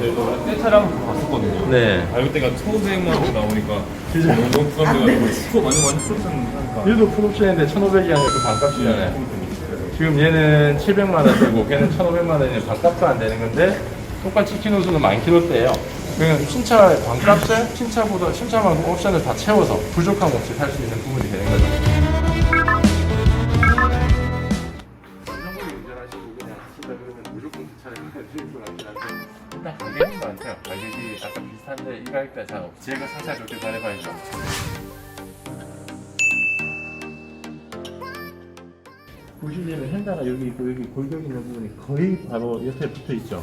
네, 저 떼차랑 봤었거든요. 네. 아, 이때가 1,500만 원 나오니까 너무 너무 부담돼가지고 스코어 많이 많이 풀었었는데 얘도 풀옵션인데 1,500이 아니라 그 반값이잖아요. 지금 얘는 700만 원대고 걔는 1,500만 원이면 반값도 안 되는 건데 똑같이 키로수는 만 킬로대예요. 그러면 신차 반값을 신차보다 신차만큼 옵션을 다 채워서 부족함 없이 살 수 있는 부분이 되는 거죠. 가격대 잘 없. 제가 상차 좋게 잘해봐야죠. 보시면 현다가 여기 있고 여기 골격 있는 부분이 거의 바로 옆에 붙어 있죠.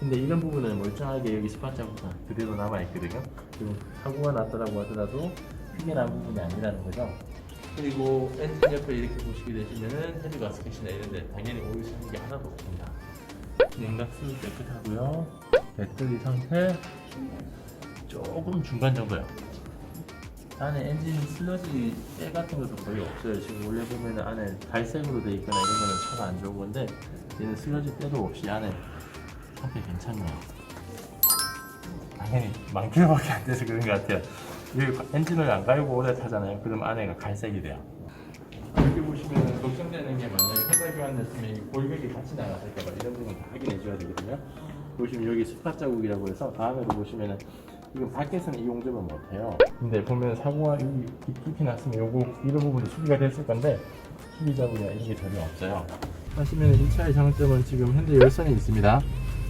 근데 이런 부분은 멀쩡하게 여기 스팟 자국가 그대로 남아 있거든요. 지금 사고가 났더라고 하더라도 크게 난 부분이 아니라는 거죠. 그리고 엔진 옆에 이렇게 보시게 되시면은 헤드 가스켓이나 이런데 당연히 오일 새는 게 하나도 없습니다. 냉각수 깨끗하고요. 배터리 상태 조금 중간 정도요. 안에 엔진 슬러지 때 같은 것도 거의 없어요. 지금 원래 보면 안에 갈색으로 돼 있거나 이런 거는 차가 안 좋은 건데 얘는 슬러지 때도 없이 안에 상태 괜찮네요. 당연히 만 킬로밖에 안 돼서 그런 것 같아요. 여기 엔진을 안 갈고 오래 타잖아요. 그럼 안에가 갈색이 돼요. 여기 보시면 걱정되는 게 만약에 회사 교환됐으면 골격이 같이 나갔을까봐 이런 부분 다 확인해 줘야 되거든요. 보시면 여기 스팟 자국이라고 해서 다음에도 보시면은 이건 밖에서는 이 용접을 못해요. 근데 보면 사고가 여기 깊이 났으면 요거 이런 부분이 수리가 됐을 건데 수리 자국이나 이런 게 전혀 없어요. 하시면 이 차의 장점은 지금 현재 열선이 있습니다.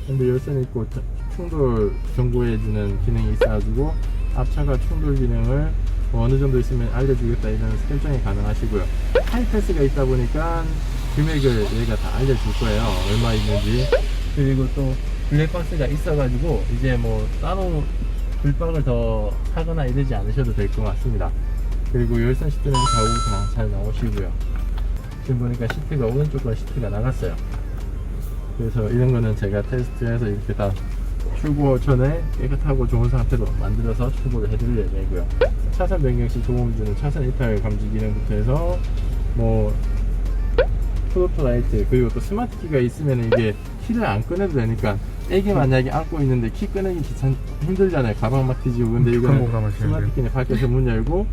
현재 열선이 있고 차- 충돌 경고해주는 기능이 있어가지고 앞차가 충돌 기능을 뭐 어느 정도 있으면 알려주겠다 이런 설정이 가능하시고요. 하이패스가 있다 보니까 금액을 얘가 다 알려줄 거예요. 얼마 있는지. 그리고 또 블랙박스가 있어가지고 이제 뭐 따로 불박을 더 하거나 이러지 않으셔도 될 것 같습니다. 그리고 열선 시트는 좌우 다 잘 나오시고요. 지금 보니까 시트가 오른쪽과 시트가 나갔어요. 그래서 이런 거는 제가 테스트해서 이렇게 다 출고 전에 깨끗하고 좋은 상태로 만들어서 출고를 해드릴 예정이고요. 차선 변경 시 도움을 주는 차선 이탈 감지 기능부터 해서 뭐 프로토 라이트 그리고 또 스마트 키가 있으면 이게 키를 안 꺼내도 되니까 애기 만약에 안고 있는데 키 꺼내기 귀찮 힘들잖아요. 가방 막 뒤지고 근데 이거는 공감을 스마트 키는 밖에서 문 열고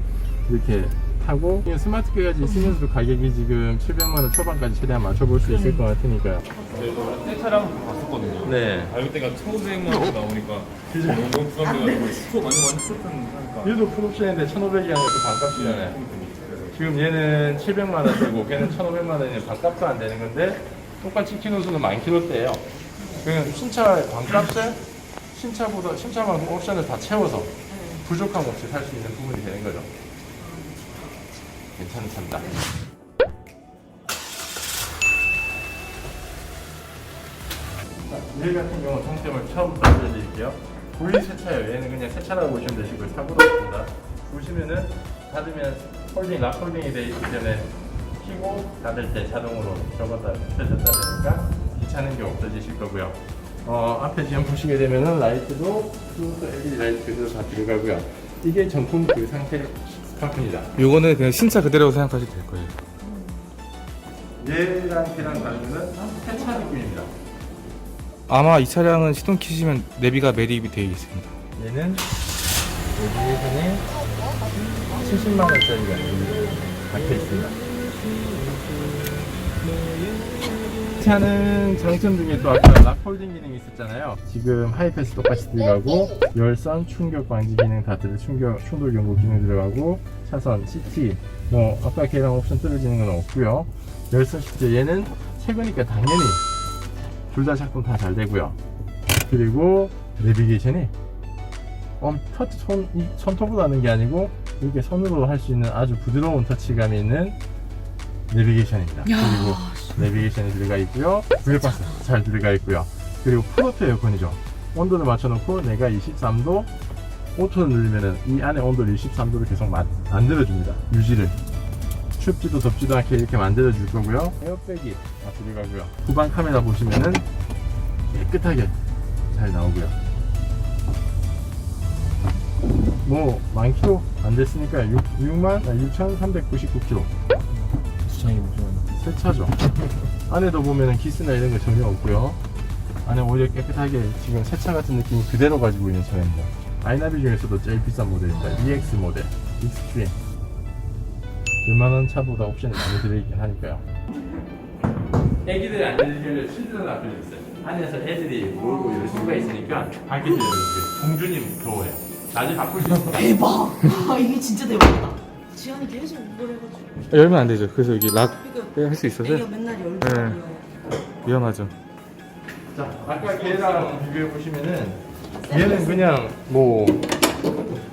이렇게 타고 이 스마트 키까지 있으면서도 가격이 지금 700만 원 초반까지 최대한 맞춰볼 수 있을 것 같으니까요 네, 저 떼차랑 봤었거든요. 네. 아, 이때가 1,500만 원 나오니까 너무 너무 부담돼가지고 스코어 많이 많이 풀었었는데 얘도 풀옵션인데 1,500이 아니라 그 반값이잖아요. 지금 얘는 700만 원대고 걔는 1,500만 원이면 반값도 안 되는 건데 똑같이 키로수는 만 킬로대예요. 그러면 신차 반값을 신차보다 신차만큼 옵션을 다 채워서 부족함 없이 살 수 있는 부분이 되는 거죠. 괜찮습니다. 얘 같은 경우 장점을 처음부터 알려드릴게요. 보일 세차예요. 얘는 그냥 세차라고 보시면 되시고 사고도 없습니다. 보시면은 닫으면 홀딩, 락 홀딩이 되어 있기 때문에 키고 닫을 때 자동으로 접었다 펴졌다 되니까 귀찮은 게 없어지실 거고요. 어, 앞에 지금 보시게 되면은 라이트도 또 LED 라이트 그대로 다 들어가고요. 이게 정품 그 상태 스카프입니다. 요거는 그냥 신차 그대로 생각하셔도 될 거예요. 얘랑 걔랑 거는 세차 느낌입니다. 아마 이 차량은 시동 키시면 내비가 매립이 되어 있습니다. 얘는 여기에서는 70만 원짜리가 박혀 있습니다. 차는 장점 중에 또 아까 락홀딩 기능이 있었잖아요. 지금 하이패스 똑같이 들어가고 열선 충격 방지 기능 다 들어 충격 충돌 경고 기능 들어가고 차선 CT 뭐 아까 걔랑 옵션 떨어지는 건 없고요. 열선 시트 얘는 최근이니까 당연히 둘 다 작동 다 잘 되고요. 그리고 내비게이션이 엄 터치 손, 이 손톱으로 하는 게 아니고 이렇게 손으로 할 수 있는 아주 부드러운 터치감이 있는 내비게이션입니다. 그리고 내비게이션이 들어가 있고요. 블랙박스 잘 들어가 있고요. 그리고 프로토 에어컨이죠. 온도를 맞춰놓고 내가 23도 오토를 누르면은 이 안에 온도를 23도로 계속 마- 만들어줍니다. 유지를. 춥지도 덥지도 않게 이렇게 만들어줄 거고요. 에어백이 다 들어가고요. 후방 카메라 보시면은 깨끗하게 잘 나오고요. 뭐, 만 킬로 안 됐으니까 6, 6만, 6,399 킬로. 시장이 보시면 새 차죠. 안에도 보면은 기스나 이런 거 전혀 없고요. 안에 오히려 깨끗하게 지금 새 차 같은 느낌 그대로 가지고 있는 차입니다. 아이나비 중에서도 제일 비싼 모델입니다. EX 모델, 익스트림. 웬만한 차보다 옵션이 많이 들어있긴 하니까요. 애기들 앉아있길래 실드는 앞에 있어요. 안에서 애들이 놀고 이럴 수가 있으니까 밖에서 이렇게 공주님 더워요. 낮에 바쁠 수 있어요. 대박! 아, 이게 진짜 대박이다. 지안이 계속 뭘 해가지고. 열면 안 되죠. 그래서 여기 락 그러니까 할수 있어서 애가 맨날 열고 네. 위험하죠. 자, 아까 걔랑 비교해 보시면은 얘는 그냥 뭐,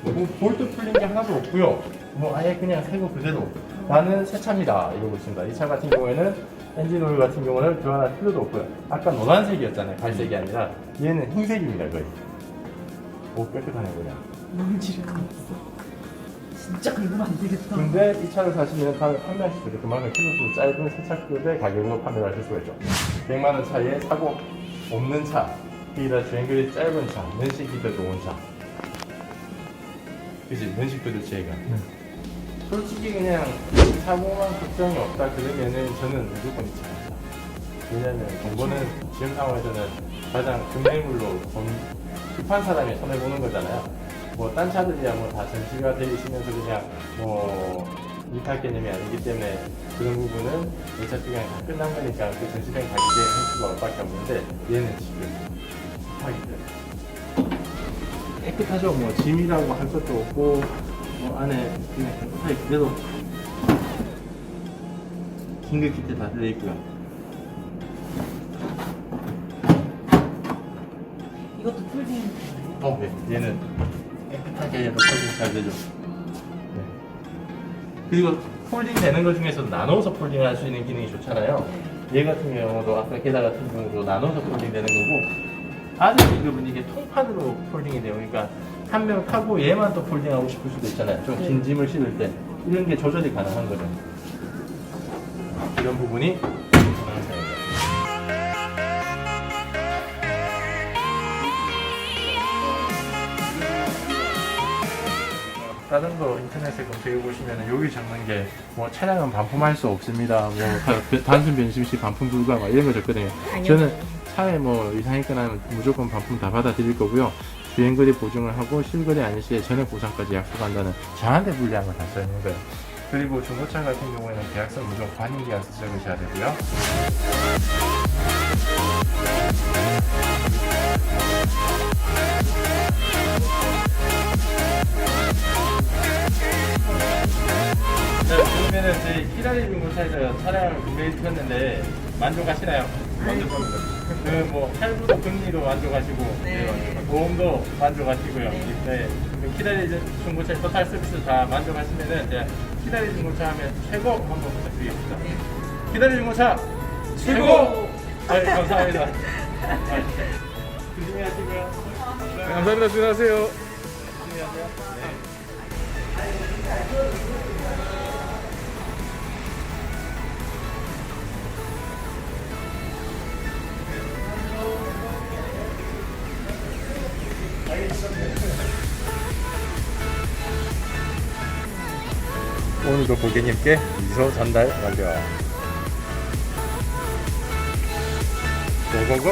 뭐 볼트 풀린 게 하나도 없고요. 뭐 아예 그냥 새거 그대로. 나는 새 차입니다. 이러고 있습니다. 이 차 같은 경우에는 엔진 오일 같은 경우는 교환할 필요도 없고요. 아까 노란색이었잖아요. 갈색이 아니라 얘는 흰색입니다. 거의. 오 깨끗하네 그냥. 먼지를 감았어. 진짜 긁으면 안 되겠다. 근데 이 차를 사시면 다음에 판매하실 때 그만큼 키로수 짧은 세차급의 가격으로 판매를 하실 수가 있죠. 100만 원 차에 사고 없는 차, 이다 주행거리 짧은 차, 면식이 더 좋은 차. 그지? 면식도 좋지 얘가. 솔직히 그냥 사고만 걱정이 없다 그러면은 저는 무조건 이 차입니다. 왜냐면 정보는 지금 상황에서는 가장 금매물로 돈 급한 사람이 손해 보는 거잖아요. 뭐 딴 차들이야 뭐 다 전시가 돼 있으면서 그냥 뭐 이탈 개념이 아니기 때문에 그런 부분은 내차 주행이 다 끝난 거니까 그 전시된 가격에 할 수가 밖에 없는데 얘는 지금 때문에 깨끗하죠 뭐 짐이라고 할 것도 없고 뭐 안에 그냥 깨끗하게 그대로 긴급 키트 다 들어있고요 이것도 폴딩. 어, 네. 얘는 하게 해도 폴딩 잘 되죠. 네. 그리고 폴딩 되는 것 중에서 나눠서 폴딩 할수 있는 기능이 좋잖아요. 얘 같은 경우도 아까 게다 같은 경우도 나눠서 폴딩 되는 거고 아직 2급은 이게 통판으로 폴딩이 돼요. 그러니까 한 명 타고 얘만 또 폴딩하고 싶을 수도 있잖아요. 좀 긴 짐을 실을 때 이런 게 조절이 가능한 거죠. 이런 부분이 가능한 차 다른 거 인터넷에 검색해 보시면 여기 적는 게 뭐 차량은 반품할 수 없습니다. 뭐 다- 단순 변심 시 반품 불가 막 이런 거 적거든요. 저는 차에 뭐 이상 있거나 무조건 반품 다 받아드릴 거고요. 주행거리 보증을 하고 실거리 아닐 시에 전액 보상까지 약속한다는 저한테 불리한 거다 써있는 거예요. 그리고 중고차 같은 경우에는 계약서 무조건 관인 계약서 적으셔야 되고요. 주셨는데 만족하시나요? 만족합니다. 그뭐 할부도 금리도 만족하시고 네. 보험도 만족하시고요. 네. 그 키라리 중고차 토탈 서비스 다 만족하시면은 제가 키라리 중고차 하면 최고 한번 부탁드리겠습니다. 키라리 중고차 최고! 네, 감사합니다. 아, 조심히 하시고요. 네, 감사합니다. 수고하세요. 조심히 하세요. 네. 오늘도 고객님께 미소 전달 완료. 고고고!